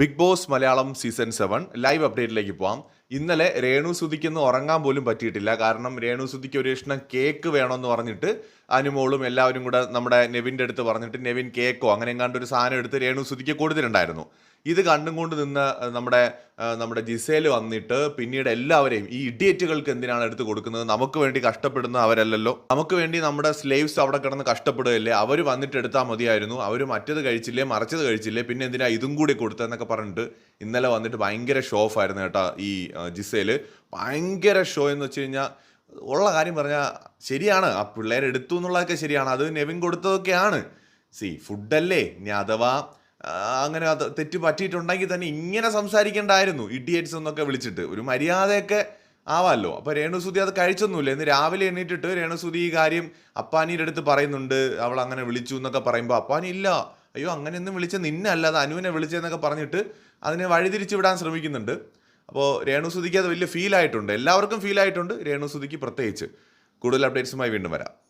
Bigg Boss Malayalam season seven live അപ്ഡേറ്റിലേക്ക് പോവാം. ഇന്നലെ രേണു സുധിക്കൊന്നും ഉറങ്ങാൻ പോലും പറ്റിയിട്ടില്ല. കാരണം രേണു സുധിക്ക് ഒരു ഇഷ്ടം കേക്ക് വേണമെന്ന് പറഞ്ഞിട്ട് അനുമോളും എല്ലാവരും കൂടെ നമ്മുടെ നെവിന്റെ അടുത്ത് പറഞ്ഞിട്ട് നെവിൻ കേക്കോ അങ്ങനെ എങ്ങാണ്ട് ഒരു സാധനം എടുത്ത് രേണു സുധിക്ക് കൊടുത്തിട്ടുണ്ടായിരുന്നു. ഇത് കണ്ടും കൊണ്ട് നിന്ന് നമ്മുടെ നമ്മുടെ ജിസേൽ വന്നിട്ട് പിന്നീട് എല്ലാവരെയും ഈ ഇഡിയറ്റുകൾക്ക് എന്തിനാണ് എടുത്ത് കൊടുക്കുന്നത്? നമുക്ക് വേണ്ടി കഷ്ടപ്പെടുന്ന അവരല്ലല്ലോ. നമുക്ക് വേണ്ടി നമ്മുടെ സ്ലേവ്സ് അവിടെ കിടന്ന് കഷ്ടപ്പെടുകയല്ലേ? അവർ വന്നിട്ട് എടുത്താൽ മതിയായിരുന്നു. അവർ മറ്റത് കഴിച്ചില്ലേ മറിച്ചത് കഴിച്ചില്ലേ പിന്നെ എന്തിനാ ഇതും കൂടി കൊടുത്തതെന്നൊക്കെ പറഞ്ഞിട്ട് ഇന്നലെ വന്നിട്ട് ഭയങ്കര ഷോ ഓഫ് ആയിരുന്നു കേട്ടോ ഈ ജിസേൽ ഭയങ്കര ഷോ എന്ന് വെച്ച് കഴിഞ്ഞാൽ ഉള്ള കാര്യം പറഞ്ഞാൽ ശരിയാണ്. ആ പിള്ളേരെടുത്തു എന്നുള്ളതൊക്കെ ശരിയാണ്. അത് നെവിൻ കൊടുത്തതൊക്കെയാണ്. സി ഫുഡല്ലേ ഇനി അഥവാ അങ്ങനെ അത് തെറ്റ് പറ്റിയിട്ടുണ്ടെങ്കിൽ തന്നെ ഇങ്ങനെ സംസാരിക്കേണ്ടായിരുന്നു. ഇഡിയറ്റ്സ് എന്നൊക്കെ വിളിച്ചിട്ട്. ഒരു മര്യാദയൊക്കെ ആവാമല്ലോ അപ്പോൾ രേണുസുതി അത് കഴിച്ചൊന്നുമില്ല. ഇന്ന് രാവിലെ എണീറ്റിട്ട് രേണുസുതി ഈ കാര്യം അപ്പാനിയുടെ അടുത്ത് പറയുന്നുണ്ട്. അവൾ അങ്ങനെ വിളിച്ചു എന്നൊക്കെ പറയുമ്പോൾ അപ്പാനി ഇല്ല. അയ്യോ അങ്ങനെയൊന്നും വിളിച്ച നിന്നെ അത് അനുവിനെ വിളിച്ചതെന്നൊക്കെ പറഞ്ഞിട്ട് അതിനെ വഴിതിരിച്ചു വിടാൻ ശ്രമിക്കുന്നുണ്ട്. അപ്പോൾ രേണുസുതിക്ക് അത് വലിയ ഫീൽ ആയിട്ടുണ്ട്. എല്ലാവർക്കും ഫീൽ ആയിട്ടുണ്ട്. രേണുസുതിക്ക് പ്രത്യേകിച്ച്. കൂടുതൽ അപ്ഡേറ്റ്സുമായി വീണ്ടും വരാം.